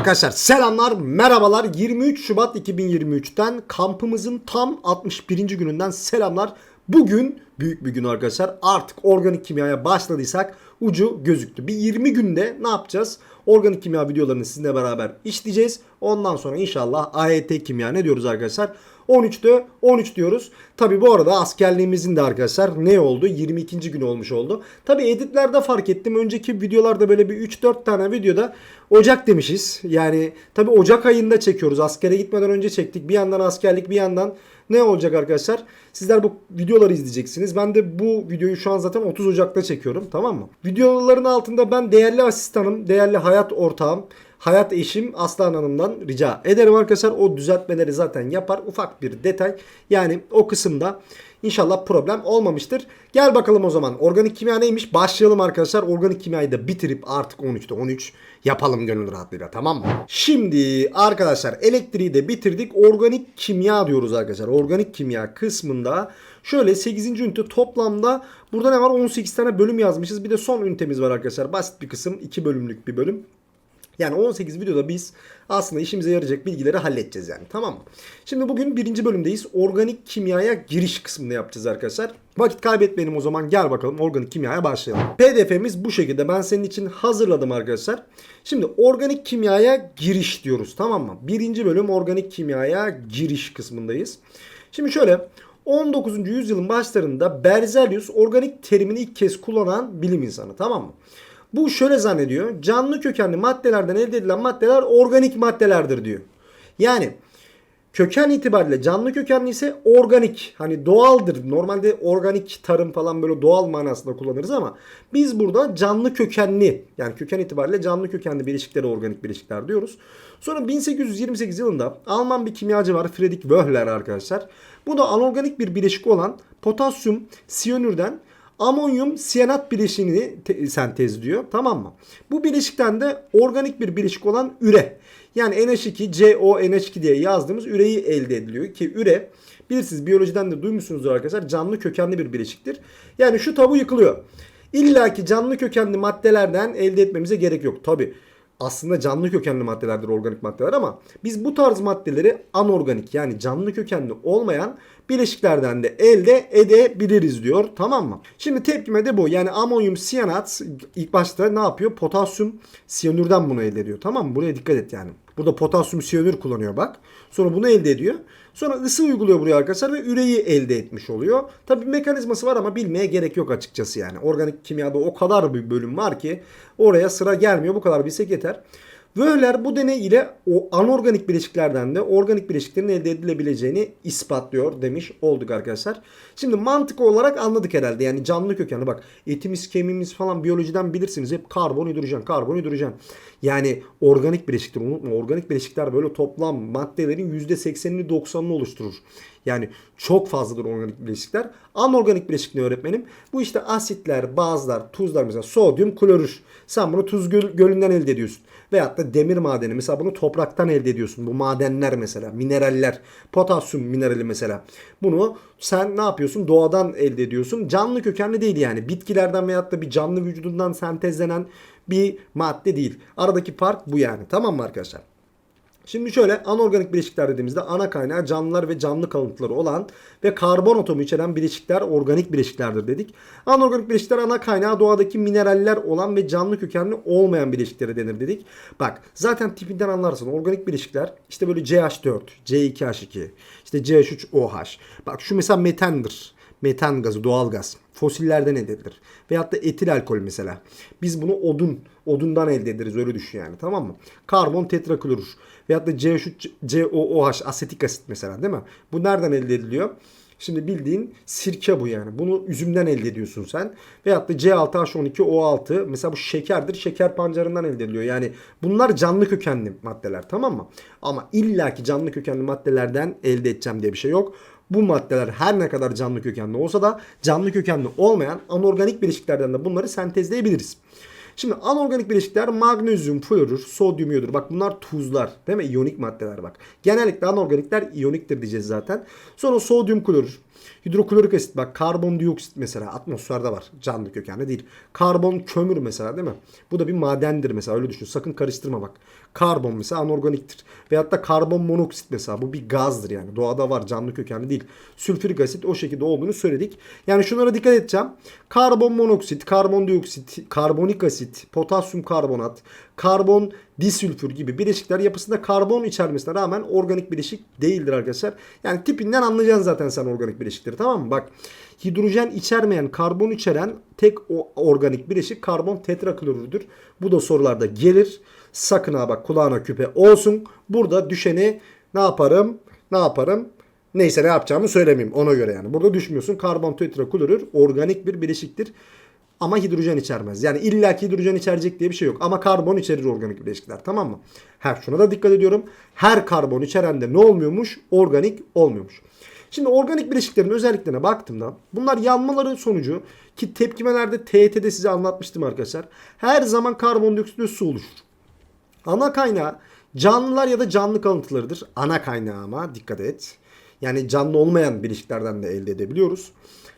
Arkadaşlar selamlar, merhabalar. 23 Şubat 2023'ten kampımızın tam 61. gününden selamlar. Bugün büyük bir gün arkadaşlar. Artık organik kimyaya başladıysak ucu gözüktü. Bir 20 günde ne yapacağız? Organik kimya videolarını sizinle beraber işleyeceğiz. Ondan sonra inşallah AYT kimya ne diyoruz arkadaşlar? 13'te 13 diyoruz. Tabi bu arada askerliğimizin de arkadaşlar ne oldu? 22. gün olmuş oldu. Tabi editlerde fark ettim. Önceki videolarda böyle bir 3-4 tane videoda Ocak demişiz. Yani tabi Ocak ayında çekiyoruz. Askere gitmeden önce çektik. Bir yandan askerlik bir yandan ne olacak arkadaşlar? Sizler bu videoları izleyeceksiniz. Ben de bu videoyu şu an zaten 30 Ocak'ta çekiyorum. Tamam mı? Videoların altında ben değerli asistanım, değerli hayat ortağım, hayat eşim Aslan Hanım'dan rica ederim arkadaşlar. O düzeltmeleri zaten yapar. Ufak bir detay. Yani o kısımda İnşallah problem olmamıştır. Gel bakalım o zaman. Organik kimya neymiş? Başlayalım arkadaşlar. Organik kimyayı da bitirip artık 13'te 13 yapalım gönül rahatlığıyla tamam mı? Şimdi arkadaşlar elektriği de bitirdik. Organik kimya diyoruz arkadaşlar. Organik kimya kısmında şöyle 8. ünite toplamda burada ne var? 18 tane bölüm yazmışız. Bir de son ünitemiz var arkadaşlar. Basit bir kısım. 2 bölümlük bir bölüm. Yani 18 videoda biz aslında işimize yarayacak bilgileri halledeceğiz yani tamam mı? Şimdi bugün birinci bölümdeyiz. Organik kimyaya giriş kısmını yapacağız arkadaşlar. Vakit kaybetmeyelim o zaman gel bakalım organik kimyaya başlayalım. PDF'miz bu şekilde ben senin için hazırladım arkadaşlar. Şimdi organik kimyaya giriş diyoruz tamam mı? Birinci bölüm organik kimyaya giriş kısmındayız. Şimdi şöyle 19. yüzyılın başlarında Berzelius organik terimini ilk kez kullanan bilim insanı tamam mı? Bu şöyle zannediyor. Canlı kökenli maddelerden elde edilen maddeler organik maddelerdir diyor. Yani köken itibariyle canlı kökenli ise organik. Hani doğaldır. Normalde organik tarım falan böyle doğal manasında kullanırız ama biz burada canlı kökenli yani köken itibariyle canlı kökenli bileşiklere organik bileşikler diyoruz. Sonra 1828 yılında Alman bir kimyacı var Friedrich Wöhler arkadaşlar. Bu da anorganik bir bileşik olan potasyum siyanürden amonyum siyanat bileşiğini te- sentezliyor. Tamam mı? Bu bileşikten de organik bir bileşik olan üre. Yani NH2, CONH2 diye yazdığımız üreyi elde ediliyor. Ki üre bilirsiniz biyolojiden de duymuşsunuzdur arkadaşlar canlı kökenli bir bileşiktir. Yani şu tabu yıkılıyor. İlla ki canlı kökenli maddelerden elde etmemize gerek yok. Tabi aslında canlı kökenli maddelerdir organik maddeler ama biz bu tarz maddeleri anorganik yani canlı kökenli olmayan bileşiklerden de elde edebiliriz diyor. Tamam mı? Şimdi tepkime de bu. Yani amonyum siyanat ilk başta ne yapıyor? Potasyum siyanürden bunu elde ediyor. Tamam mı? Buraya dikkat et yani. Burada potasyum siyanür kullanıyor bak. Sonra bunu elde ediyor. Sonra ısı uyguluyor buraya arkadaşlar ve üreyi elde etmiş oluyor. Tabi mekanizması var ama bilmeye gerek yok açıkçası yani. Organik kimyada o kadar bir bölüm var ki oraya sıra gelmiyor. Bu kadar bilsek yeter. Wöhler bu deney ile o anorganik bileşiklerden de organik bileşiklerin elde edilebileceğini ispatlıyor demiş olduk arkadaşlar. Şimdi mantık olarak anladık herhalde. Yani canlı kökenli bak etimiz kemiğimiz falan biyolojiden bilirsiniz. Hep karbon hidrojen karbon hidrojen. Yani organik bileşikler unutma. Organik bileşikler böyle toplam maddelerin %80'ini 90'ını oluşturur. Yani çok fazladır organik bileşikler. Anorganik bileşik ne öğretmenim? Bu işte asitler, bazlar, tuzlar mesela sodyum klorür. Sen bunu tuz göl, gölünden elde ediyorsun. Veyahut da demir madeni mesela bunu topraktan elde ediyorsun. Bu madenler mesela, mineraller, potasyum minerali mesela. Bunu sen ne yapıyorsun? Doğadan elde ediyorsun. Canlı kökenli değil yani. Bitkilerden veyahut da bir canlı vücudundan sentezlenen bir madde değil. Aradaki fark bu yani. Tamam mı arkadaşlar? Şimdi şöyle anorganik bileşikler dediğimizde ana kaynağı canlılar ve canlı kalıntıları olan ve karbon atomu içeren bileşikler organik bileşiklerdir dedik. Anorganik bileşikler ana kaynağı doğadaki mineraller olan ve canlı kökenli olmayan bileşiklere denir dedik. Bak zaten tipinden anlarsın. Organik bileşikler işte böyle CH4, C2H2, işte CH3OH. Bak şu mesela metandır. Metan gazı, doğal gaz. Fosillerden elde edilir. Veyahut da etil alkol mesela. Biz bunu odun, odundan elde ederiz öyle düşün yani tamam mı? Karbon tetraklorür. Veyahut da C3, COOH, asetik asit mesela değil mi? Bu nereden elde ediliyor? Şimdi bildiğin sirke bu yani. Bunu üzümden elde ediyorsun sen. Veyahut da C6H12O6 mesela bu şekerdir. Şeker pancarından elde ediliyor. Yani bunlar canlı kökenli maddeler tamam mı? Ama illaki canlı kökenli maddelerden elde edeceğim diye bir şey yok. Bu maddeler her ne kadar canlı kökenli olsa da canlı kökenli olmayan anorganik bileşiklerden de bunları sentezleyebiliriz. Şimdi anorganik bileşikler magnezyum, florür, sodyum, iyodür. Bak bunlar tuzlar değil mi? İyonik maddeler bak. Genellikle anorganikler iyoniktir diyeceğiz zaten. Sonra sodyum klorür. Hidroklorik asit bak karbondioksit mesela atmosferde var canlı kökenli değil. Karbon kömür mesela değil mi? Bu da bir madendir mesela öyle düşün. Sakın karıştırma bak. Karbon mesela anorganiktir. Veyahut da karbon monoksit mesela bu bir gazdır yani. Doğada var canlı kökenli değil. Sülfürik asit o şekilde olduğunu söyledik. Yani şunlara dikkat edeceğim. Karbon monoksit, karbondioksit, karbonik asit, potasyum karbonat, karbon disülfür gibi bileşikler yapısında karbon içermesine rağmen organik bileşik değildir arkadaşlar. Yani tipinden anlayacaksın zaten sen organik bileşikleri tamam mı? Bak hidrojen içermeyen karbon içeren tek organik bileşik karbon tetraklorürdür. Bu da sorularda gelir. Sakın ha bak kulağına küpe olsun. Burada düşeni ne yaparım? Ne yaparım? Neyse ne yapacağımı söylemeyeyim ona göre yani. Burada düşmüyorsun. Karbon tetraklorür organik bir bileşiktir. Ama hidrojen içermez. Yani illaki hidrojen içerecek diye bir şey yok. Ama karbon içerir organik bileşikler. Tamam mı? Her şuna da dikkat ediyorum. Her karbon içeren de ne olmuyormuş? Organik olmuyormuş. Şimdi organik bileşiklerin özelliklerine baktığımda bunlar yanmaları sonucu ki tepkimelerde TET'de size anlatmıştım arkadaşlar. Her zaman karbondioksit ve su oluşur. Ana kaynağı canlılar ya da canlı kalıntılarıdır. Ana kaynağı ama dikkat et. Yani canlı olmayan bileşiklerden de elde edebiliyoruz.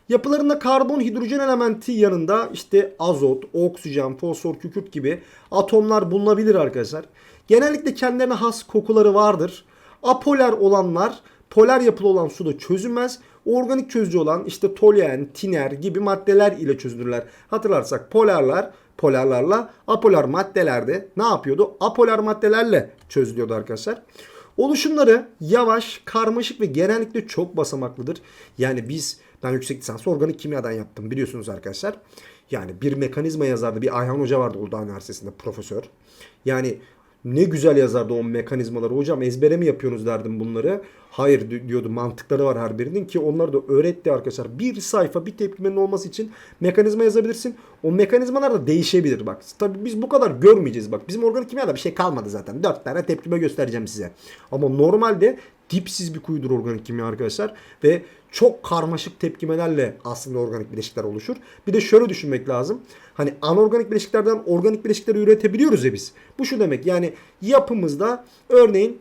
Yapılarında karbon hidrojen elementi yanında işte azot, oksijen, fosfor, kükürt gibi atomlar bulunabilir arkadaşlar. Genellikle kendilerine has kokuları vardır. Apolar olanlar polar yapılı olan suda çözülmez. Organik çözücü olan işte toluen, tiner gibi maddeler ile çözülürler. Hatırlarsak polarlar polarlarla apolar maddelerde ne yapıyordu? Apolar maddelerle çözülüyordu arkadaşlar. Oluşumları yavaş, karmaşık ve genellikle çok basamaklıdır. Yani biz ben yüksek lisans organik kimyadan yaptım biliyorsunuz arkadaşlar. Yani bir mekanizma yazardı. Bir Ayhan Hoca vardı Uludağ Üniversitesi'nde profesör. Yani ne güzel yazardı o mekanizmaları. Hocam ezbere mi yapıyorsunuz derdim bunları. Hayır diyordu mantıkları var her birinin ki onları da öğretti arkadaşlar. Bir sayfa bir tepkimenin olması için mekanizma yazabilirsin. O mekanizmalar da değişebilir bak. Tabi biz bu kadar görmeyeceğiz bak. Bizim organik kimyada bir şey kalmadı zaten. Dört tane tepkime göstereceğim size. Ama normalde dipsiz bir kuyudur organik kimya arkadaşlar. Ve çok karmaşık tepkimelerle aslında organik bileşikler oluşur. Bir de şöyle düşünmek lazım. Hani anorganik bileşiklerden organik bileşikleri üretebiliyoruz ya biz. Bu şu demek yani yapımızda örneğin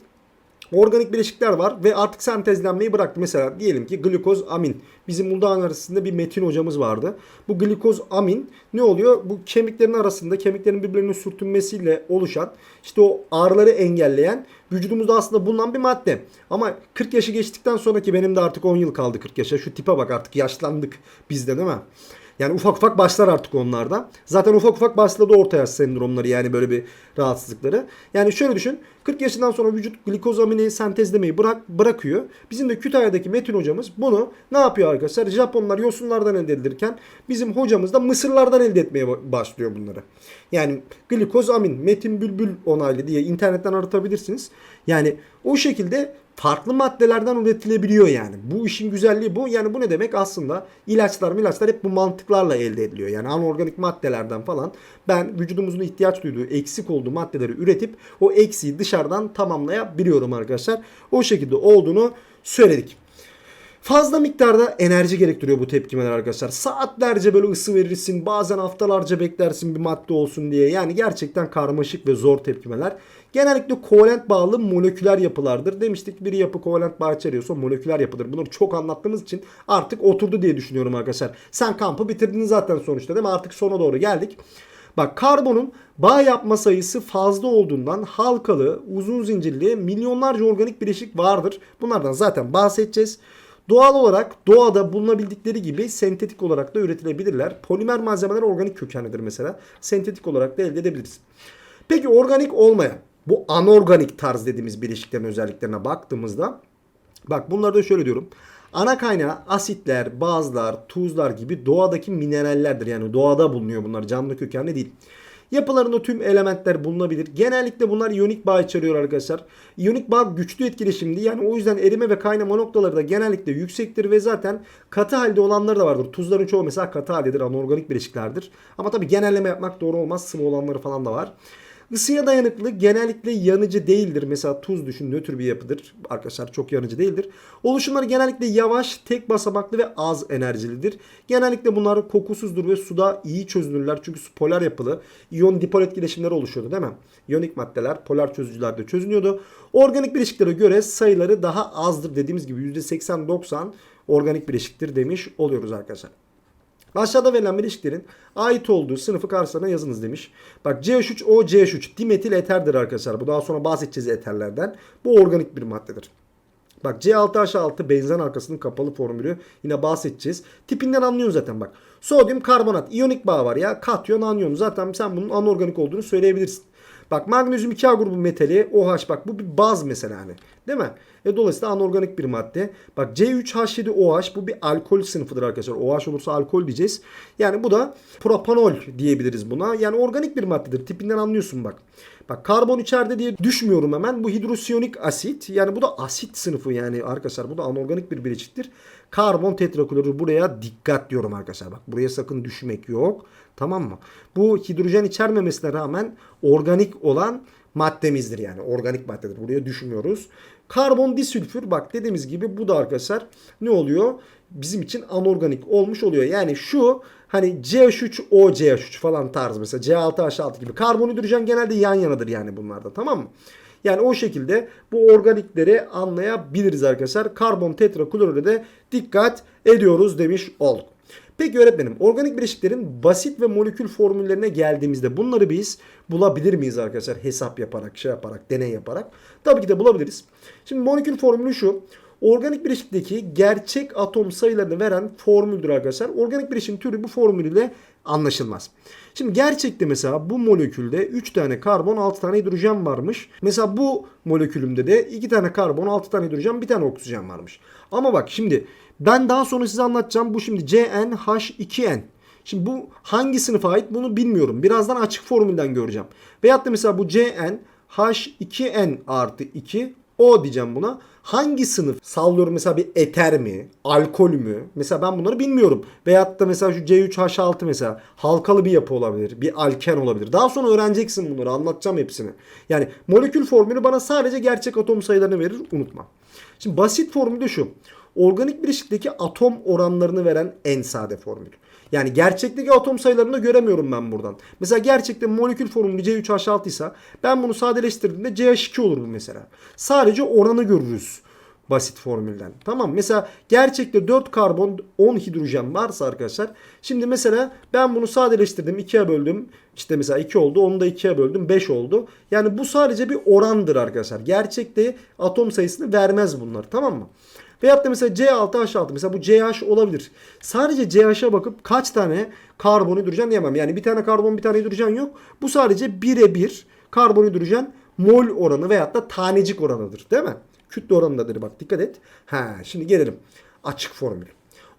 organik bileşikler var ve artık sentezlenmeyi bıraktı. Mesela diyelim ki glikoz amin. Bizim Uludağ Üniversitesi'nde bir Metin hocamız vardı. Bu glikoz amin ne oluyor? Bu kemiklerin arasında kemiklerin birbirlerine sürtünmesiyle oluşan işte o ağrıları engelleyen vücudumuzda aslında bulunan bir madde. Ama 40 yaşı geçtikten sonraki benim de artık 10 yıl kaldı 40 yaşa. Şu tipe bak artık yaşlandık bizde değil mi? Yani ufak ufak başlar artık onlarda. Zaten ufak ufak başladı orta yaş sendromları yani böyle bir rahatsızlıkları. Yani şöyle düşün. 40 yaşından sonra vücut glikozamini sentezlemeyi bırak, bırakıyor. Bizim de Kütahya'daki Metin hocamız bunu ne yapıyor arkadaşlar? Japonlar yosunlardan elde edilirken bizim hocamız da mısırlardan elde etmeye başlıyor bunları. Yani glikozamin, Metin Bülbül onaylı diye internetten aratabilirsiniz. Yani o şekilde farklı maddelerden üretilebiliyor yani. Bu işin güzelliği bu. Yani bu ne demek? Aslında ilaçlar ilaçlar hep bu mantıklarla elde ediliyor. Yani anorganik maddelerden falan ben vücudumuzun ihtiyaç duyduğu eksik olduğu maddeleri üretip o eksiği dışarıdan tamamlayabiliyorum arkadaşlar. O şekilde olduğunu söyledik. Fazla miktarda enerji gerektiriyor bu tepkimeler arkadaşlar. Saatlerce böyle ısı verirsin. Bazen haftalarca beklersin bir madde olsun diye. Yani gerçekten karmaşık ve zor tepkimeler. Genellikle kovalent bağlı moleküler yapılardır. Demiştik bir yapı kovalent bağ içeriyorsa moleküler yapıdır. Bunları çok anlattığımız için artık oturdu diye düşünüyorum arkadaşlar. Sen kampı bitirdin zaten sonuçta değil mi? Artık sona doğru geldik. Bak karbonun bağ yapma sayısı fazla olduğundan halkalı, uzun zincirli milyonlarca organik bileşik vardır. Bunlardan zaten bahsedeceğiz. Doğal olarak doğada bulunabildikleri gibi sentetik olarak da üretilebilirler. Polimer malzemeler organik kökenlidir mesela. Sentetik olarak da elde edebiliriz. Peki organik olmayan bu anorganik tarz dediğimiz bileşiklerin özelliklerine baktığımızda bak bunları da şöyle diyorum. Ana kaynağı asitler, bazlar, tuzlar gibi doğadaki minerallerdir. Yani doğada bulunuyor bunlar canlı kökenli değil. Yapılarında tüm elementler bulunabilir. Genellikle bunlar iyonik bağ içeriyor arkadaşlar. İyonik bağ güçlü etkileşimli. Yani o yüzden erime ve kaynama noktaları da genellikle yüksektir ve zaten katı halde olanları da vardır. Tuzların çoğu mesela katı haldedir. Anorganik bileşiklerdir. Ama tabi genelleme yapmak doğru olmaz. Sıvı olanları falan da var. Isıya dayanıklı genellikle yanıcı değildir. Mesela tuz düşün nötr bir yapıdır. Arkadaşlar çok yanıcı değildir. Oluşumları genellikle yavaş, tek basamaklı ve az enerjilidir. Genellikle bunlar kokusuzdur ve suda iyi çözünürler. Çünkü su polar yapılı. İyon dipol etkileşimleri oluşuyordu değil mi? İyonik maddeler polar çözücülerde çözünüyordu. Organik bileşiklere göre sayıları daha azdır dediğimiz gibi %80-90 organik bileşiktir demiş oluyoruz arkadaşlar. Aşağıda verilen bileşiklerin ait olduğu sınıfı karşılarına yazınız demiş. Bak CH3O CH3 dimetil eterdir arkadaşlar. Bu daha sonra bahsedeceğiz eterlerden. Bu organik bir maddedir. Bak C6H6 benzen halkasının kapalı formülü yine bahsedeceğiz. Tipinden anlıyorsun zaten bak. Sodyum karbonat iyonik bağ var ya. Katyon anyon zaten sen bunun anorganik olduğunu söyleyebilirsin. Bak magnezyum 2A grubu metali OH bak bu bir baz mesela hani. Değil mi? E dolayısıyla anorganik bir madde. Bak C3H7OH bu bir alkol sınıfıdır arkadaşlar. OH olursa alkol diyeceğiz. Yani bu da propanol diyebiliriz buna. Yani organik bir maddedir. Tipinden anlıyorsun bak. Bak karbon içeride diye düşmüyorum hemen. Bu hidrosiyonik asit. Yani bu da asit sınıfı yani arkadaşlar. Bu da anorganik bir bileşiktir. Karbon tetraklorür buraya dikkat diyorum arkadaşlar. Bak buraya sakın düşmek yok. Tamam mı? Bu hidrojen içermemesine rağmen organik olan maddemizdir yani. Organik maddedir. Buraya düşmüyoruz. Karbon disülfür bak dediğimiz gibi bu da arkadaşlar ne oluyor? Bizim için anorganik olmuş oluyor. Yani şu hani CH3O CH3 falan tarz mesela C6H6 gibi karbon hidrojen genelde yan yanadır yani bunlarda tamam mı? Yani o şekilde bu organikleri anlayabiliriz arkadaşlar. Karbon tetraklorüre de dikkat ediyoruz demiş olduk. Peki öğretmenim organik bileşiklerin basit ve molekül formüllerine geldiğimizde bunları biz bulabilir miyiz arkadaşlar? Hesap yaparak, şey yaparak, deney yaparak. Tabii ki de bulabiliriz. Şimdi molekül formülü şu. Organik bileşikteki gerçek atom sayılarını veren formüldür arkadaşlar. Organik bileşiğin türü bu formülüyle anlaşılmaz. Şimdi gerçekte mesela bu molekülde 3 tane karbon 6 tane hidrojen varmış. Mesela bu molekülümde de 2 tane karbon 6 tane hidrojen 1 tane oksijen varmış. Ama bak şimdi ben daha sonra size anlatacağım. Bu şimdi CnH2n. Şimdi bu hangi sınıfa ait bunu bilmiyorum. Birazdan açık formülden göreceğim. Veyahut da mesela bu CnH2n artı 2 o diyeceğim buna. Hangi sınıf? Sallıyorum mesela bir eter mi? Alkol mü? Mesela ben bunları bilmiyorum. Veyahut da mesela şu C3H6 mesela halkalı bir yapı olabilir. Bir alken olabilir. Daha sonra öğreneceksin bunları. Anlatacağım hepsini. Yani molekül formülü bana sadece gerçek atom sayılarını verir. Unutma. Şimdi basit formülü şu. Organik bileşikteki atom oranlarını veren en sade formül. Yani gerçekteki atom sayılarını da göremiyorum ben buradan. Mesela gerçekte molekül formülü C3H6 ise ben bunu sadeleştirdiğimde CH2 olur bu mesela. Sadece oranı görürüz basit formülden. Tamam mesela gerçekte 4 karbon 10 hidrojen varsa arkadaşlar. Şimdi mesela ben bunu sadeleştirdim 2'ye böldüm. İşte mesela 2 oldu onu da 2'ye böldüm 5 oldu. Yani bu sadece bir orandır arkadaşlar. Gerçekte atom sayısını vermez bunlar tamam mı? Veyahut da mesela C6H6 mesela bu CH olabilir. Sadece CH'a bakıp kaç tane karbon hidrojen diyemem. Yani bir tane karbon bir tane hidrojen yok. Bu sadece birebir karbon hidrojen mol oranı veyahut da tanecik oranıdır değil mi? Kütle oranındadır bak dikkat et. Ha, şimdi gelelim. Açık formül.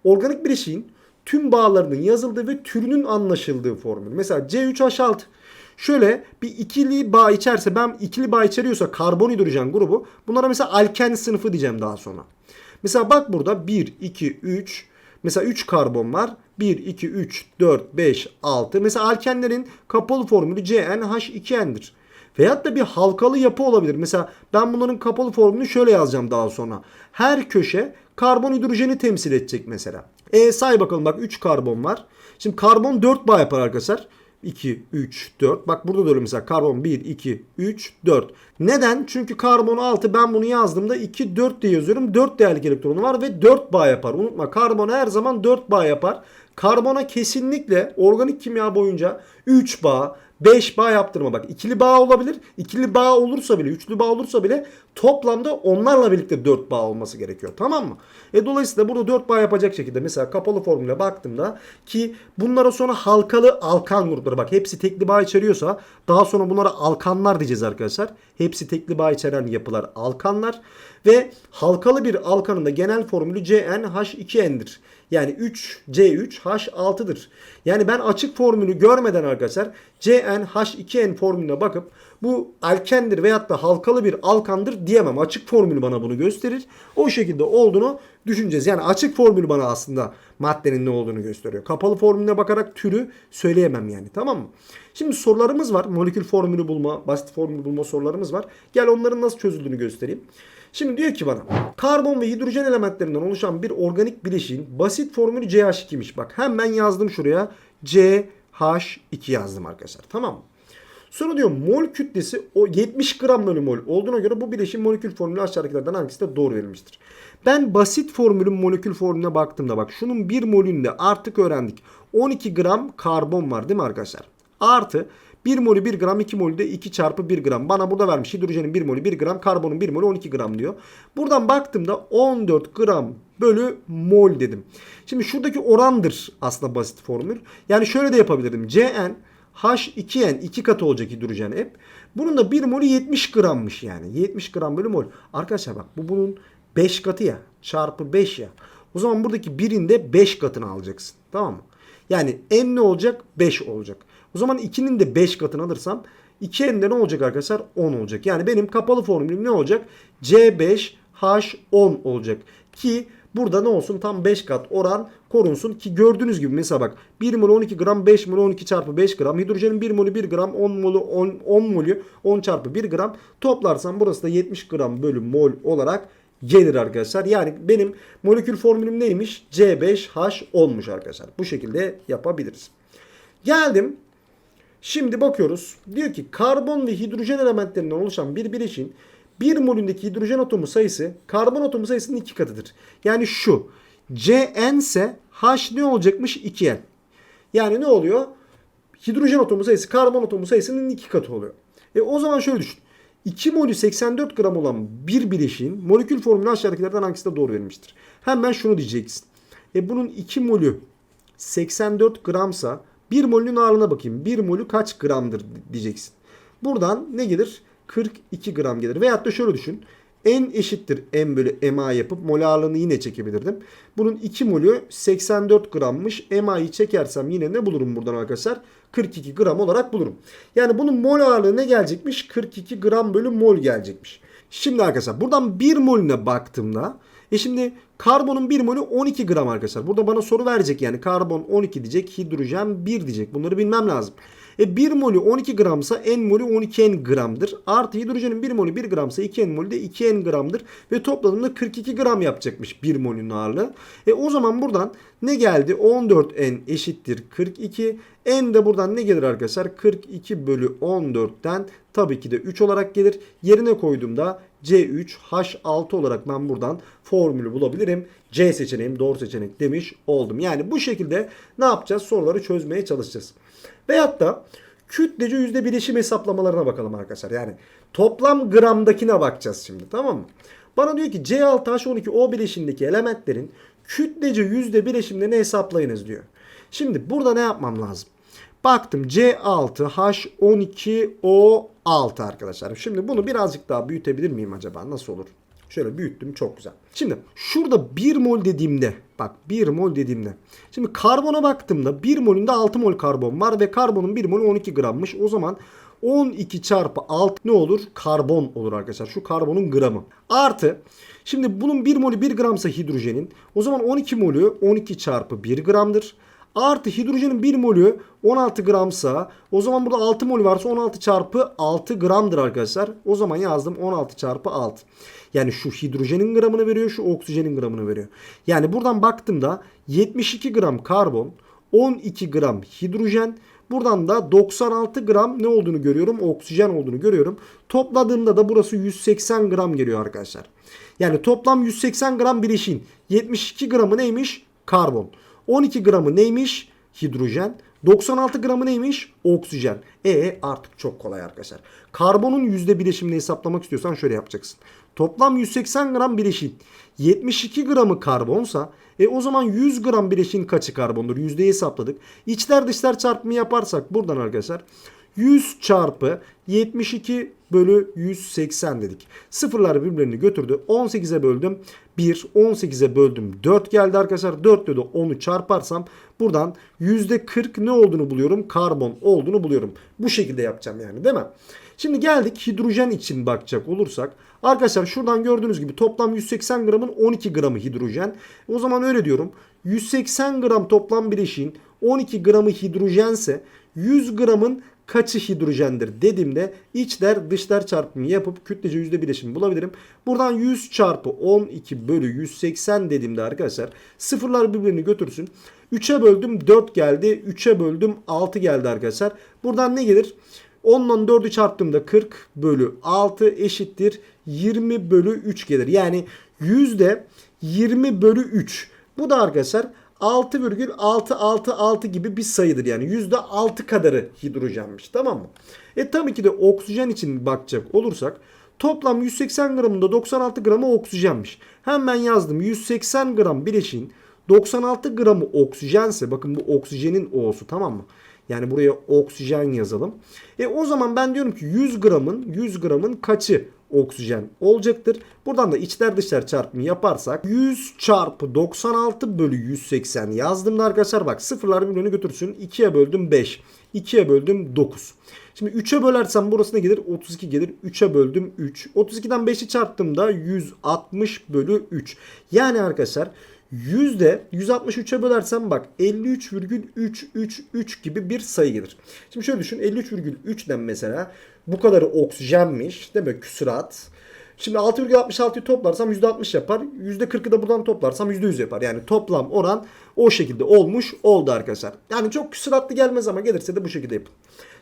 Organik bileşiğin tüm bağlarının yazıldığı ve türünün anlaşıldığı formül. Mesela C3H6 Şöyle bir ikili bağ içerse ben ikili bağ içeriyorsa karbon hidrojen grubu bunlara mesela alken sınıfı diyeceğim daha sonra. Mesela bak burada 1, 2, 3 mesela 3 karbon var. 1, 2, 3, 4, 5, 6. Mesela alkenlerin kapalı formülü CnH2n'dir. Veyahut da bir halkalı yapı olabilir. Mesela ben bunların kapalı formülünü şöyle yazacağım daha sonra. Her köşe karbon hidrojeni temsil edecek mesela. E say bakalım bak 3 karbon var. Şimdi karbon 4 bağ yapar arkadaşlar. 2, 3, 4. Bak burada da öyle mesela karbon 1, 2, 3, 4. Neden? Çünkü karbon 6 ben bunu yazdığımda 2, 4 diye yazıyorum. 4 değerlik elektronu var ve 4 bağ yapar. Unutma karbon her zaman 4 bağ yapar. Karbona kesinlikle organik kimya boyunca 3 bağ, 5 bağ yaptırma bak. ikili bağ olabilir. İkili bağ olursa bile, üçlü bağ olursa bile toplamda onlarla birlikte 4 bağ olması gerekiyor. Tamam mı? E dolayısıyla burada 4 bağ yapacak şekilde mesela kapalı formüle baktığımda ki bunlara sonra halkalı alkan grupları bak hepsi tekli bağ içeriyorsa daha sonra bunlara alkanlar diyeceğiz arkadaşlar. Hepsi tekli bağ içeren yapılar alkanlar ve halkalı bir alkanın da genel formülü CnH2n'dir. Yani 3C3H6'dır. Yani ben açık formülü görmeden arkadaşlar CnH2n formülüne bakıp bu alkendir veyahut da halkalı bir alkandır diyemem. Açık formülü bana bunu gösterir. O şekilde olduğunu düşüneceğiz. Yani açık formülü bana aslında maddenin ne olduğunu gösteriyor. Kapalı formülüne bakarak türü söyleyemem yani tamam mı? Şimdi sorularımız var. Molekül formülü bulma, basit formülü bulma sorularımız var. Gel onların nasıl çözüldüğünü göstereyim. Şimdi diyor ki bana karbon ve hidrojen elementlerinden oluşan bir organik bileşiğin basit formülü CH2'miş. Bak hemen yazdım şuraya CH2 yazdım arkadaşlar. Tamam mı? Sonra diyor mol kütlesi o 70 gram bölü mol olduğuna göre bu bileşiğin molekül formülü aşağıdakilerden hangisi de doğru verilmiştir. Ben basit formülün molekül formülüne baktığımda bak şunun 1 molünde artık öğrendik. 12 gram karbon var değil mi arkadaşlar? Artı 1 molü 1 gram 2 molü de 2 çarpı 1 gram. Bana burada vermiş hidrojenin 1 molü 1 gram karbonun 1 molü 12 gram diyor. Buradan baktığımda 14 gram bölü mol dedim. Şimdi şuradaki orandır aslında basit formül. Yani şöyle de yapabilirdim. Cn H2n 2 katı olacak hidrojen hep. Bunun da 1 molü 70 grammış yani. 70 gram bölü mol. Arkadaşlar bak bu bunun 5 katı ya. Çarpı 5 ya. O zaman buradaki birin de 5 katını alacaksın. Tamam mı? Yani n ne olacak? 5 olacak. O zaman 2'nin de 5 katını alırsam 2n'de ne olacak arkadaşlar? 10 olacak. Yani benim kapalı formülüm ne olacak? C5H10 olacak. Ki burada ne olsun? Tam 5 kat oran korunsun. Ki gördüğünüz gibi mesela bak 1 mol 12 gram 5 mol 12 çarpı 5 gram. Hidrojenin 1 molü 1 gram 10 molü 10, 10 molü 10 çarpı 1 gram. Toplarsam burası da 70 gram bölü mol olarak gelir arkadaşlar. Yani benim molekül formülüm neymiş? C5H olmuş arkadaşlar. Bu şekilde yapabiliriz. Geldim. Şimdi bakıyoruz. Diyor ki karbon ve hidrojen elementlerinden oluşan bir bileşiğin bir molündeki hidrojen atomu sayısı karbon atomu sayısının iki katıdır. Yani şu. Cn ise H ne olacakmış? 2n. Yani ne oluyor? Hidrojen atomu sayısı karbon atomu sayısının iki katı oluyor. E o zaman şöyle düşün. 2 molü 84 gram olan bir bileşiğin molekül formülü aşağıdakilerden hangisi de doğru verilmiştir? Hemen şunu diyeceksin. E bunun 2 molü 84 gramsa 1 molünün ağırlığına bakayım. 1 molü kaç gramdır diyeceksin. Buradan ne gelir? 42 gram gelir. Veyahut da şöyle düşün. N eşittir M bölü MA yapıp mol ağırlığını yine çekebilirdim. Bunun 2 molü 84 grammış. MA'yı çekersem yine ne bulurum buradan arkadaşlar? 42 gram olarak bulurum. Yani bunun mol ağırlığı ne gelecekmiş? 42 gram bölü mol gelecekmiş. Şimdi arkadaşlar buradan 1 molüne baktığımda e şimdi karbonun 1 molü 12 gram arkadaşlar. Burada bana soru verecek yani karbon 12 diyecek, hidrojen 1 diyecek. Bunları bilmem lazım. E 1 molü 12 gramsa n molü 12n gramdır. Artı hidrojenin 1 molü 1 gramsa 2n molü de 2n gramdır. Ve topladığımda 42 gram yapacakmış 1 molün ağırlığı. E o zaman buradan ne geldi? 14n eşittir 42. N de buradan ne gelir arkadaşlar? 42 bölü 14'ten tabii ki de 3 olarak gelir. Yerine koyduğumda C3H6 olarak ben buradan formülü bulabilirim. C seçeneğim doğru seçenek demiş oldum. Yani bu şekilde ne yapacağız? Soruları çözmeye çalışacağız. Veyahut da kütlece yüzde bileşim hesaplamalarına bakalım arkadaşlar. Yani toplam gramdakine bakacağız şimdi tamam mı? Bana diyor ki C6H12O bileşimdeki elementlerin kütlece yüzde bileşimlerini hesaplayınız diyor. Şimdi burada ne yapmam lazım? Baktım C6H12O6 arkadaşlar. Şimdi bunu birazcık daha büyütebilir miyim acaba? Nasıl olur? Şöyle büyüttüm çok güzel. Şimdi şurada 1 mol dediğimde bak 1 mol dediğimde. Şimdi karbona baktığımda 1 molünde 6 mol karbon var ve karbonun 1 molü 12 grammış. O zaman 12 çarpı 6 ne olur? Karbon olur arkadaşlar. Şu karbonun gramı. Artı şimdi bunun 1 molü 1 gramsa hidrojenin o zaman 12 molü 12 çarpı 1 gramdır. Artı hidrojenin 1 molü 16 gramsa o zaman burada 6 mol varsa 16 çarpı 6 gramdır arkadaşlar. O zaman yazdım 16 çarpı 6. Yani şu hidrojenin gramını veriyor şu oksijenin gramını veriyor. Yani buradan baktığımda 72 gram karbon 12 gram hidrojen Buradan da 96 gram ne olduğunu görüyorum? Oksijen olduğunu görüyorum. Topladığımda da burası 180 gram geliyor arkadaşlar. Yani toplam 180 gram bileşin. 72 gramı neymiş? Karbon. 12 gramı neymiş? Hidrojen. 96 gramı neymiş? Oksijen. E artık çok kolay arkadaşlar. Karbonun yüzde bileşimini hesaplamak istiyorsan şöyle yapacaksın. Toplam 180 gram bileşin. 72 gramı karbonsa e o zaman 100 gram bileşin kaçı karbondur? Yüzdeyi hesapladık. İçler dışlar çarpımı yaparsak buradan arkadaşlar 100 çarpı 72 bölü 180 dedik. Sıfırlar birbirlerini götürdü. 18'e böldüm 1. 18'e böldüm 4 geldi arkadaşlar. 4 ile de 10'u çarparsam buradan %40 ne olduğunu buluyorum? Karbon olduğunu buluyorum. Bu şekilde yapacağım yani değil mi? Şimdi geldik hidrojen için bakacak olursak. Arkadaşlar şuradan gördüğünüz gibi toplam 180 gramın 12 gramı hidrojen. O zaman öyle diyorum. 180 gram toplam bileşiğin 12 gramı hidrojense 100 gramın kaçı hidrojendir dediğimde içler dışlar çarpımı yapıp kütlece yüzde bileşimi bulabilirim. Buradan 100 çarpı 12 bölü 180 dediğimde arkadaşlar sıfırlar birbirini götürsün. 3'e böldüm 4 geldi. 3'e böldüm 6 geldi arkadaşlar. Buradan ne gelir? 10 ile 4'ü çarptığımda 40 bölü 6 eşittir 20 bölü 3 gelir. Yani yüzde 20 bölü 3. Bu da arkadaşlar 6,666 gibi bir sayıdır. Yani yüzde 6 kadarı hidrojenmiş tamam mı? E tabii ki de oksijen için bakacak olursak toplam 180 gramında 96 gramı oksijenmiş. Hemen yazdım 180 gram bileşiğin 96 gramı oksijense bakın bu oksijenin O'su tamam mı? Yani buraya oksijen yazalım. E o zaman ben diyorum ki 100 gramın 100 gramın kaçı oksijen olacaktır. Buradan da içler dışlar çarpımı yaparsak 100 çarpı 96 bölü 180 yazdığımda arkadaşlar bak sıfırlar birbirini götürsün. 2'ye böldüm 5. 2'ye böldüm 9. Şimdi 3'e bölersem burası ne gelir? 32 gelir. 3'e böldüm 3. 32'den 5'i çarptığımda 160 bölü 3. Yani arkadaşlar Yüzde 163'e bölersem bak 53,333 gibi bir sayı gelir. Şimdi şöyle düşün 53,3'den mesela bu kadarı oksijenmiş değil mi küsurat. Şimdi 6,66'yı toplarsam %60 yapar. %40'ı da buradan toplarsam %100 yapar. Yani toplam oran o şekilde olmuş oldu arkadaşlar. Yani çok küsuratlı gelmez ama gelirse de bu şekilde yapın.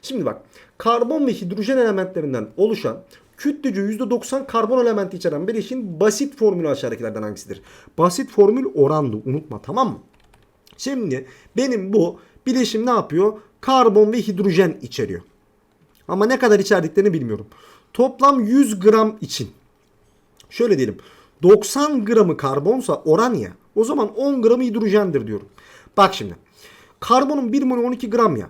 Şimdi bak karbon ve hidrojen elementlerinden oluşan kütlece %90 karbon elementi içeren bileşiğin basit formülü aşağıdakilerden hangisidir? Basit formül orandı unutma tamam mı? Şimdi benim bu bileşim ne yapıyor? Karbon ve hidrojen içeriyor. Ama ne kadar içerdiklerini bilmiyorum. Toplam 100 gram için. Şöyle diyelim. 90 gramı karbonsa oran ya. O zaman 10 gramı hidrojendir diyorum. Bak şimdi. Karbonun 1 mol 12 gram ya.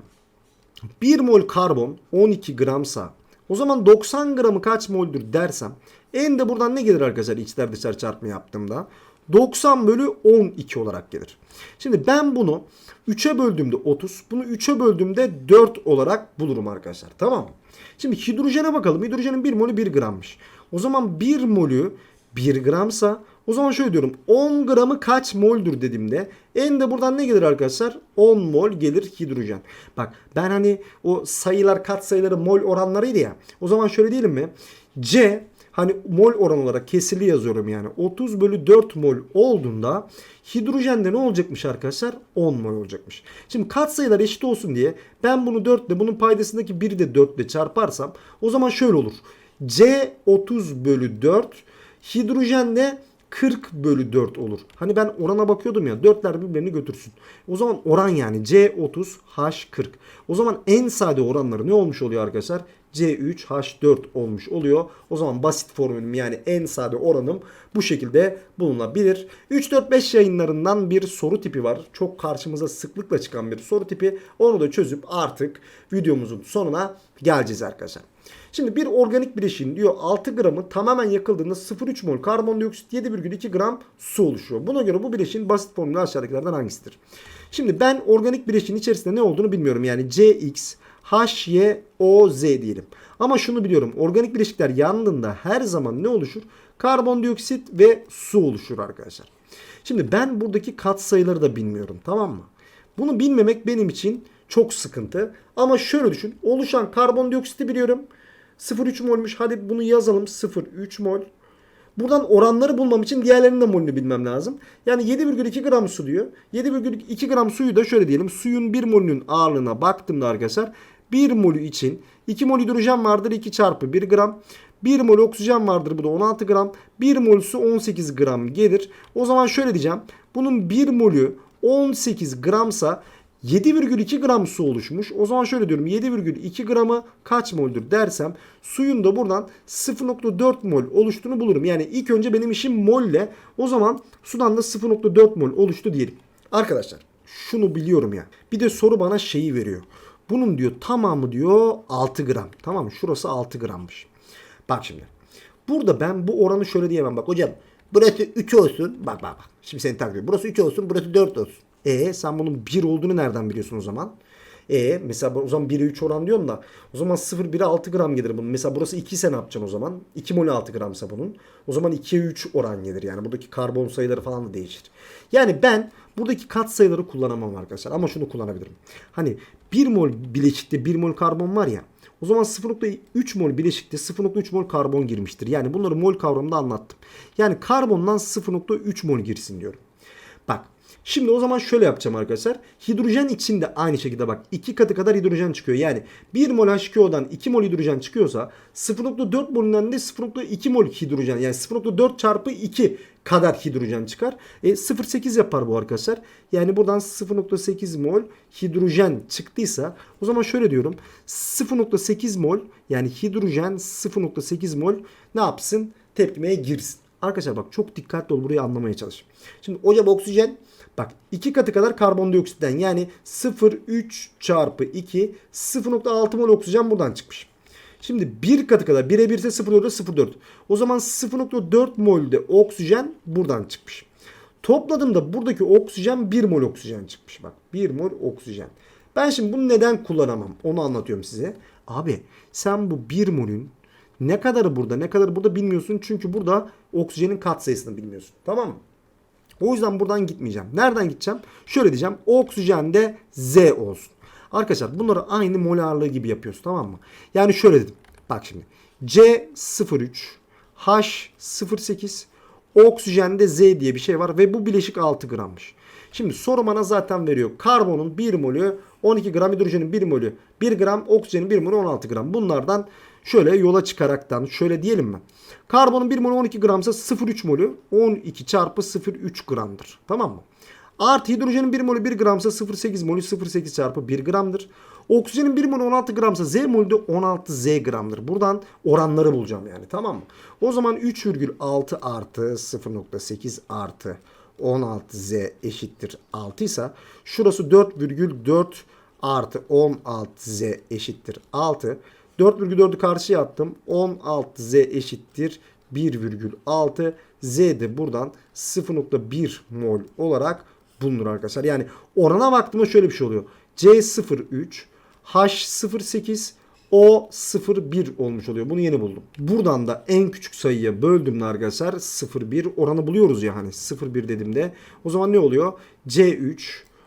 1 mol karbon 12 gramsa o zaman 90 gramı kaç moldür dersem en de buradan ne gelir arkadaşlar içler dışarı çarpma yaptığımda 90 bölü 12 olarak gelir. Şimdi ben bunu 3'e böldüğümde 30 bunu 3'e böldüğümde 4 olarak bulurum arkadaşlar tamam mı? Şimdi hidrojene bakalım hidrojenin 1 molü 1 grammış. O zaman 1 molü 1 gramsa o zaman şöyle diyorum 10 gramı kaç moldür dediğimde en de buradan ne gelir arkadaşlar? 10 mol gelir hidrojen. Bak ben hani o sayılar kat sayıları mol oranlarıydı ya. O zaman şöyle diyelim mi? C hani mol oran olarak kesirli yazıyorum yani. 30 bölü 4 mol olduğunda hidrojende ne olacakmış arkadaşlar? 10 mol olacakmış. Şimdi kat sayılar eşit olsun diye ben bunu 4 ile bunun paydasındaki 1'i de 4 ile çarparsam o zaman şöyle olur. C 30 bölü 4 hidrojende 40 bölü 4 olur. Hani ben orana bakıyordum ya 4'ler birbirini götürsün. O zaman oran yani C30 H40. O zaman en sade oranları ne olmuş oluyor arkadaşlar? C3 H4 olmuş oluyor. O zaman basit formülüm yani en sade oranım bu şekilde bulunabilir. 3-4-5 yayınlarından bir soru tipi var. Çok karşımıza sıklıkla çıkan bir soru tipi. Onu da çözüp artık videomuzun sonuna geleceğiz arkadaşlar. Şimdi bir organik bileşiğin diyor 6 gramı tamamen yakıldığında 0,3 mol karbondioksit 7,2 gram su oluşuyor. Buna göre bu bileşiğin basit formülü aşağıdakilerden hangisidir? Şimdi ben organik bileşiğin içerisinde ne olduğunu bilmiyorum. Yani CX, HY, OZ diyelim. Ama şunu biliyorum. Organik bileşikler yandığında her zaman ne oluşur? Karbondioksit ve su oluşur arkadaşlar. Şimdi ben buradaki kat sayıları da bilmiyorum. Tamam mı? Bunu bilmemek benim için çok sıkıntı. Ama şöyle düşün. Oluşan karbondioksiti biliyorum. 0,3 molmuş. Hadi bunu yazalım. 0,3 mol. Buradan oranları bulmam için diğerlerinin de molünü bilmem lazım. Yani 7,2 gram su diyor. 7,2 gram suyu da şöyle diyelim. Suyun 1 molünün ağırlığına baktığımda arkadaşlar 1 molü için 2 mol hidrojen vardır 2 çarpı 1 gram. 1 mol oksijen vardır bu da 16 gram. 1 mol su 18 gram gelir. O zaman şöyle diyeceğim. Bunun 1 molü 18 gramsa 7,2 gram su oluşmuş. O zaman şöyle diyorum 7,2 gramı kaç moldür dersem suyun da buradan 0,4 mol oluştuğunu bulurum. Yani ilk önce benim işim molle o zaman sudan da 0,4 mol oluştu diyelim. Arkadaşlar şunu biliyorum ya. Bir de soru bana şeyi veriyor. Bunun diyor tamamı diyor 6 gram. Tamam mı? Şurası 6 grammış. Bak şimdi. Burada ben bu oranı şöyle diyemem. Bak hocam burası 3 olsun. Bak bak bak. Şimdi seni takdir ediyorum. Burası 3 olsun. Burası 4 olsun. E sen bunun 1 olduğunu nereden biliyorsun o zaman? E mesela o zaman 1'e 3 oran diyorsun da o zaman 0 1'e 6 gram gelir bunun. Mesela burası 2 ise ne yapacaksın o zaman? 2 mol 6 gramsa bunun. O zaman 2'ye 3 oran gelir. Yani buradaki karbon sayıları falan da değişir. Yani ben buradaki kat sayıları kullanamam arkadaşlar. Ama şunu kullanabilirim. Hani 1 mol bileşikte 1 mol karbon var ya. O zaman 0.3 mol bileşikte 0.3 mol karbon girmiştir. Yani bunları mol kavramında anlattım. Yani karbondan 0.3 mol girsin diyorum. Bak Şimdi o zaman şöyle yapacağım arkadaşlar. Hidrojen içinde aynı şekilde bak 2 katı kadar hidrojen çıkıyor. Yani 1 mol H2O'dan 2 mol hidrojen çıkıyorsa 0.4 molünden de 0.2 mol hidrojen yani 0.4 çarpı 2 kadar hidrojen çıkar. E, 0.8 yapar bu arkadaşlar. Yani buradan 0.8 mol hidrojen çıktıysa o zaman şöyle diyorum. 0.8 mol yani hidrojen 0.8 mol ne yapsın? Tepkimeye girsin. Arkadaşlar bak çok dikkatli ol burayı anlamaya çalış. Şimdi hocam oksijen bak iki katı kadar karbondioksitten yani 0,3 çarpı 2 0.6 mol oksijen buradan çıkmış. Şimdi bir katı kadar 1'e 1 ise 0.4'e 0.4. O zaman 0.4 molde oksijen buradan çıkmış. Topladığımda buradaki oksijen 1 mol oksijen çıkmış. Bak 1 mol oksijen. Ben şimdi bunu neden kullanamam? Onu anlatıyorum size. Abi sen bu 1 molün ne kadarı burada ne kadarı burada bilmiyorsun. Çünkü burada oksijenin katsayısını bilmiyorsun. Tamam mı? O yüzden buradan gitmeyeceğim. Nereden gideceğim? Şöyle diyeceğim. Oksijen de Z olsun. Arkadaşlar bunları aynı molarlığı gibi yapıyoruz tamam mı? Yani şöyle dedim. Bak şimdi. C03 H08 oksijende Z diye bir şey var ve bu bileşik 6 grammış. Şimdi soru bana zaten veriyor. Karbonun 1 molü 12 gram, hidrojenin 1 molü 1 gram, oksijenin 1 molü 16 gram. Bunlardan şöyle yola çıkaraktan şöyle diyelim mi? Karbonun 1 molü 12 gramsa 0,3 molü 12 çarpı 0,3 gramdır. Tamam mı? Artı hidrojenin 1 molü 1 gramsa 0,8 molü 0,8 çarpı 1 gramdır. Oksijenin 1 molü 16 gramsa Z molü de 16 Z gramdır. Buradan oranları bulacağım yani tamam mı? O zaman 3,6 artı 0,8 artı 16Z eşittir 6 ise şurası 4,4 artı 16Z eşittir 6. 4,4'ü karşıya attım. 16Z eşittir 1,6. Z de buradan 0,1 mol olarak bulunur arkadaşlar. Yani orana baktığımda şöyle bir şey oluyor. C03, H08, O01 olmuş oluyor. Bunu yeni buldum. Buradan da en küçük sayıya böldüğümde arkadaşlar 0,1 oranı buluyoruz ya hani 0,1 dediğimde. O zaman ne oluyor? C3,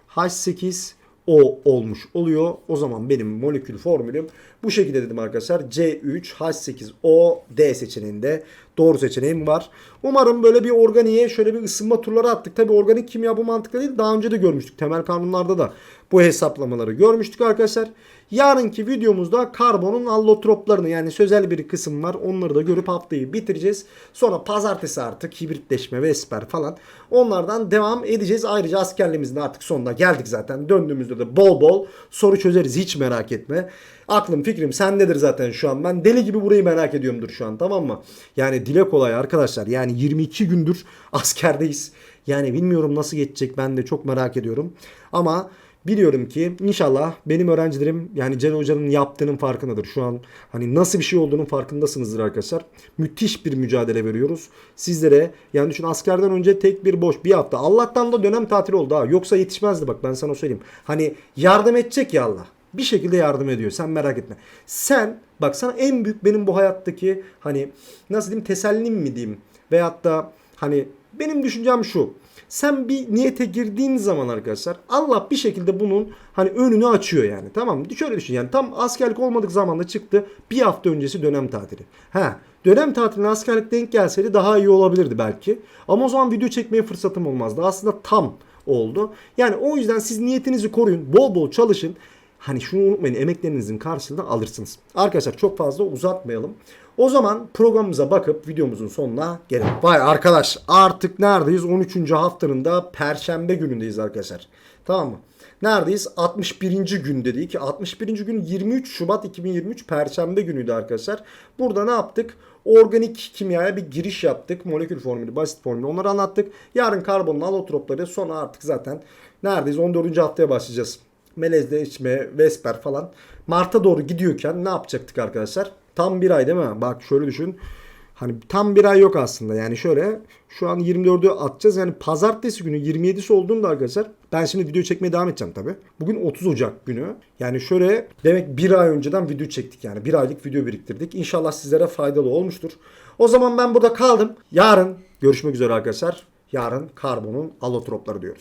H8, o olmuş oluyor. O zaman benim molekül formülüm bu şekilde dedim arkadaşlar. C3H8O D seçeneğinde doğru seçeneğim var. Umarım böyle bir organiğe şöyle bir ısınma turları attık. Tabi organik kimya bu mantıkla değil. Daha önce de görmüştük. Temel kanunlarda da bu hesaplamaları görmüştük arkadaşlar. Yarınki videomuzda karbonun allotroplarını yani sözel bir kısım var. Onları da görüp haftayı bitireceğiz. Sonra pazartesi artık hibritleşme vesper falan. Onlardan devam edeceğiz. Ayrıca askerliğimizin artık sonuna geldik zaten. Döndüğümüzde de bol bol soru çözeriz. Hiç merak etme. Aklım fikrim sendedir zaten şu an. Ben deli gibi burayı merak ediyorumdur şu an tamam mı? Yani dile kolay arkadaşlar. Yani 22 gündür askerdeyiz. Yani bilmiyorum nasıl geçecek ben de çok merak ediyorum. Ama Biliyorum ki inşallah benim öğrencilerim yani Can Hoca'nın yaptığının farkındadır. Şu an hani nasıl bir şey olduğunun farkındasınızdır arkadaşlar. Müthiş bir mücadele veriyoruz. Sizlere yani düşün askerden önce tek bir boş bir hafta. Allah'tan da dönem tatili oldu ha. Yoksa yetişmezdi bak ben sana söyleyeyim. Hani yardım edecek ya Allah. Bir şekilde yardım ediyor. Sen merak etme. Sen bak sana en büyük benim bu hayattaki hani nasıl diyeyim tesellim mi diyeyim veyahut da hani benim düşüncem şu. Sen bir niyete girdiğin zaman arkadaşlar Allah bir şekilde bunun hani önünü açıyor yani. Tamam mı? Şöyle düşün yani tam askerlik olmadık zamanda çıktı. Bir hafta öncesi dönem tatili. Ha dönem tatiline askerlik denk gelseydi daha iyi olabilirdi belki. Ama o zaman video çekmeye fırsatım olmazdı. Aslında tam oldu. Yani o yüzden siz niyetinizi koruyun. Bol bol çalışın. Hani şunu unutmayın emeklerinizin karşılığını alırsınız. Arkadaşlar çok fazla uzatmayalım. O zaman programımıza bakıp videomuzun sonuna gelelim. Vay arkadaş artık neredeyiz? 13. haftanın da perşembe günündeyiz arkadaşlar. Tamam mı? Neredeyiz? 61. gün dedik. 61. gün 23 Şubat 2023 Perşembe günüydü arkadaşlar. Burada ne yaptık? Organik kimyaya bir giriş yaptık. Molekül formülü, basit formülü onları anlattık. Yarın karbonun alotropları sonra artık zaten neredeyiz? 14. haftaya başlayacağız. Melezde içme, Vesper falan. Mart'a doğru gidiyorken ne yapacaktık arkadaşlar? Tam bir ay değil mi? Bak şöyle düşün. Hani tam bir ay yok aslında. Yani şöyle şu an 24'ü atacağız. Yani pazartesi günü 27'si olduğunda arkadaşlar ben şimdi video çekmeye devam edeceğim tabi. Bugün 30 Ocak günü. Yani şöyle demek bir ay önceden video çektik yani. Bir aylık video biriktirdik. İnşallah sizlere faydalı olmuştur. O zaman ben burada kaldım. Yarın görüşmek üzere arkadaşlar. Yarın karbonun alotropları diyoruz.